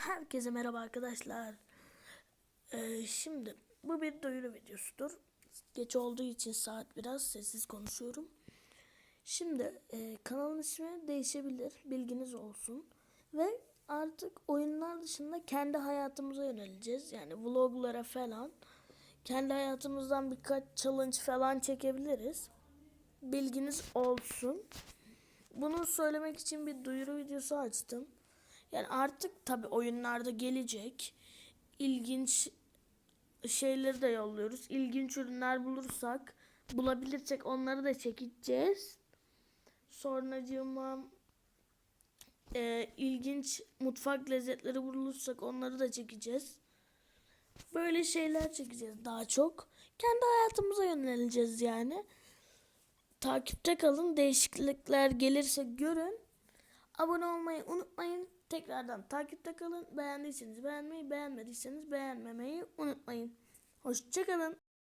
Herkese merhaba arkadaşlar. Ee, şimdi bu bir duyuru videosudur. Geç olduğu için saat biraz sessiz konuşuyorum. Şimdi e, kanalın ismi değişebilir. Bilginiz olsun. Ve artık oyunlar dışında kendi hayatımıza yöneleceğiz. Yani vloglara falan. Kendi hayatımızdan birkaç challenge falan çekebiliriz. Bilginiz olsun. Bunu söylemek için bir duyuru videosu açtım. Yani artık tabi oyunlarda gelecek. İlginç şeyleri de yolluyoruz. İlginç ürünler bulursak, bulabilirsek onları da çekeceğiz. Sonracığıma e, ilginç mutfak lezzetleri bulursak onları da çekeceğiz. Böyle şeyler çekeceğiz daha çok. Kendi hayatımıza yöneleceğiz yani. Takipte kalın. Değişiklikler gelirse görün. Abone olmayı unutmayın. Tekrardan takipte kalın. Beğendiyseniz beğenmeyi, beğenmediyseniz beğenmemeyi unutmayın. Hoşçakalın.